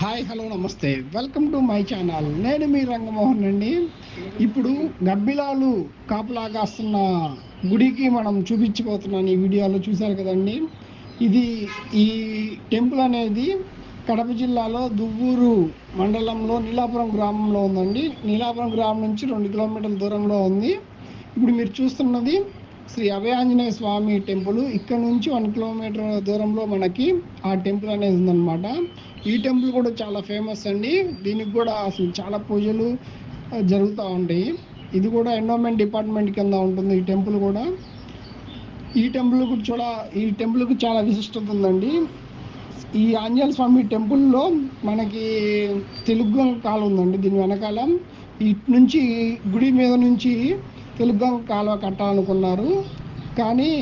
Hi hello నమస్తే. Welcome to my channel. నేను మీ రంగమోహన్ అండి ఇప్పుడు గబ్బిలాలు కాపులాగాస్తున్న గుడికి మనం చూపించిపోతున్నాను ఈ వీడియోలో చూశారు కదండి. ఇది ఈ టెంపుల్ అనేది కడప జిల్లాలో దువ్వూరు మండలంలో నీలాపురం గ్రామంలో ఉందండి. నీలాపురం గ్రామం నుంచి రెండు కిలోమీటర్ల దూరంలో ఉంది. ఇప్పుడు మీరు చూస్తున్నది శ్రీ అభయాంజనేయ స్వామి టెంపుల్. ఇక్కడ నుంచి వన్ కిలోమీటర్ దూరంలో మనకి ఆ టెంపుల్ అనేది ఉందన్నమాట. ఈ టెంపుల్ కూడా చాలా ఫేమస్ అండి. దీనికి కూడా అసలు చాలా పూజలు జరుగుతూ ఉంటాయి. ఇది కూడా ఎండోమెంట్ డిపార్ట్మెంట్ కింద ఉంటుంది ఈ టెంపుల్ కూడా. ఈ టెంపుల్ కూడా చూడ ఈ టెంపుల్కి చాలా విశిష్టత ఉందండి. ఈ ఆంజనేయ స్వామి టెంపుల్లో మనకి తెలుగు కాలం ఉందండి. దీని వెనకాల ఇటు నుంచి గుడి మీద నుంచి తెలుగు కాలువ కట్టాలనుకున్నారు. కానీ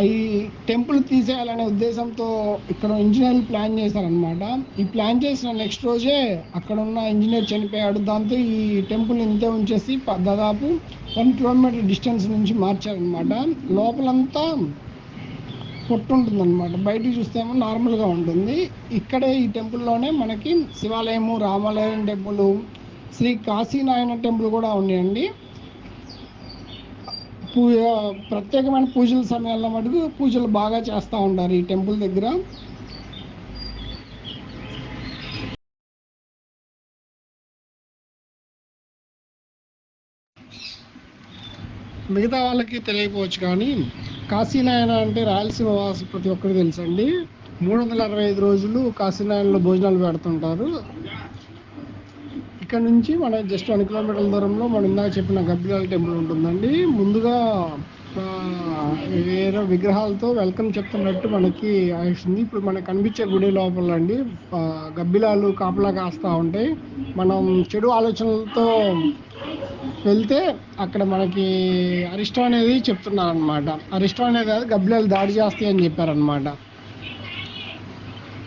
ఈ టెంపుల్ తీసేయాలనే ఉద్దేశంతో ఇక్కడ ఇంజనీర్లు ప్లాన్ చేశారనమాట ఈ ప్లాన్ చేసిన నెక్స్ట్ రోజే అక్కడ ఉన్న ఇంజనీర్ చనిపోయాడు. దాంతో ఈ టెంపుల్ ఇంతే ఉంచేసి ప- దాదాపు వన్ కిలోమీటర్ డిస్టెన్స్ నుంచి మార్చారనమాట లోపలంతా పొట్టు బయట బయటికి చూస్తేమో నార్మల్గా ఉంటుంది. ఇక్కడే ఈ టెంపుల్లోనే మనకి శివాలయము రామాలయం టెంపుల్ శ్రీ కాశీనారాయణ టెంపుల్ కూడా ఉన్నాయండి. పూజ ప్రత్యేకమైన పూజల సమయాల్లో మటుకు పూజలు బాగా చేస్తూ ఉంటారు ఈ టెంపుల్ దగ్గర. మిగతా వాళ్ళకి తెలియకపోవచ్చు కానీ కాశీనాయన అంటే రాయలసీమ వాసు ప్రతి ఒక్కరికి తెలుసండి. మూడు వందల అరవై ఐదు రోజులు కాశీనాయనలో భోజనాలు పెడుతుంటారు. ఇక్కడ నుంచి మన జస్ట్ వన్ కిలోమీటర్ల దూరంలో మనం ఇందాక చెప్పిన గబ్బిలాల టెంపుల్ ఉంటుందండి. ముందుగా వేరే విగ్రహాలతో వెల్కమ్ చెప్తున్నట్టు మనకి ఆయిస్తుంది ఇప్పుడు మనకు కనిపించే గుడి లోపల అండి గబ్బిలాలు కాపలా కాస్తూ ఉంటాయి. మనం చెడు ఆలోచనలతో వెళ్తే అక్కడ మనకి అరిష్టం అనేది చెప్తున్నారనమాట అరిష్టం అనేది కాదు గబ్బిలాలు దాడి చేస్తాయి అని చెప్పారనమాట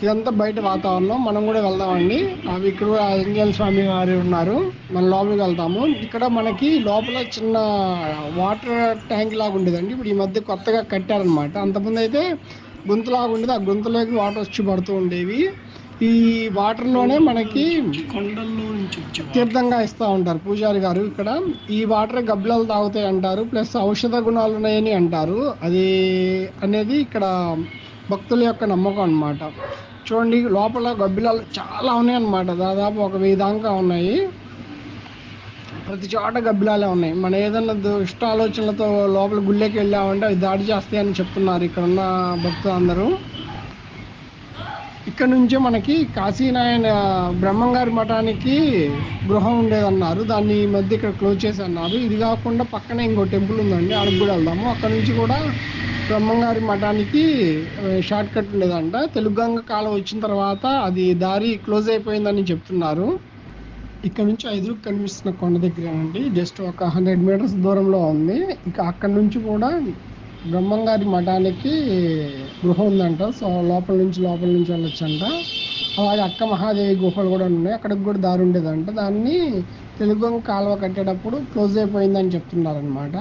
ఇదంతా బయట వాతావరణం. మనం కూడా వెళ్దామండి. అవి ఇక్కడ కూడా ఆంజనేయ స్వామి వారు ఉన్నారు. మనం లోపలికి వెళ్తాము. ఇక్కడ మనకి లోపల చిన్న వాటర్ ట్యాంక్ లాగా ఉండేదండి. ఇప్పుడు ఈ మధ్య కొత్తగా కట్టారనమాట అంతకుముందు అయితే గుంతలాగా ఉండేది. ఆ గుంతలోకి వాటర్ వచ్చి పడుతూ ఉండేవి. ఈ వాటర్లోనే మనకి కొండల్లో నుంచి తీర్థంగా ఇస్తూ ఉంటారు పూజారి గారు ఇక్కడ. ఈ వాటర్ గబ్బిలాలు తాగుతాయి అంటారు. ప్లస్ ఔషధ గుణాలు ఉన్నాయని అంటారు. అది అనేది ఇక్కడ భక్తుల యొక్క నమ్మకం అన్నమాట. చూడండి లోపల గబ్బిలాలు చాలా ఉన్నాయి అన్నమాట. దాదాపు ఒక వెయ్యి దాకా ఉన్నాయి. ప్రతి చోట గబ్బిలాలే ఉన్నాయి. మన ఏదైనా దుష్ట ఆలోచనలతో లోపల గుళ్ళకి వెళ్ళామంటే అవి దాడి చేస్తాయని చెప్తున్నారు ఇక్కడ ఉన్న భక్తులందరూ. ఇక్కడ నుంచే మనకి కాశీనారాయణ బ్రహ్మంగారి మఠానికి గృహం ఉండేదన్నారు. దాన్ని ఈ మధ్య ఇక్కడ క్లోజ్ చేసి అన్నారు. ఇది కాకుండా పక్కనే ఇంకో టెంపుల్ ఉందండి. అక్కడికి కూడా వెళ్దాము. అక్కడ నుంచి కూడా బ్రహ్మంగారి మఠానికి షార్ట్ కట్ ఉండేదంట. తెలుగంగ కాలం వచ్చిన తర్వాత అది దారి క్లోజ్ అయిపోయిందని చెప్తున్నారు. ఇక్కడ నుంచి ఎదురు కనిపిస్తున్న కొండ దగ్గర అండి. జస్ట్ ఒక హండ్రెడ్ మీటర్స్ దూరంలో ఉంది. ఇక అక్కడ నుంచి కూడా బ్రహ్మంగారి మఠానికి గృహ ఉందంట. సో లోపల నుంచి లోపల నుంచి వెళ్ళొచ్చంట. అలాగే అక్క మహాదేవి గుహలు కూడా ఉన్నాయి. అక్కడికి కూడా దారి ఉండేదంట. దాన్ని తెలుగు కాలువ కట్టేటప్పుడు క్లోజ్ అయిపోయిందని చెప్తున్నారనమాట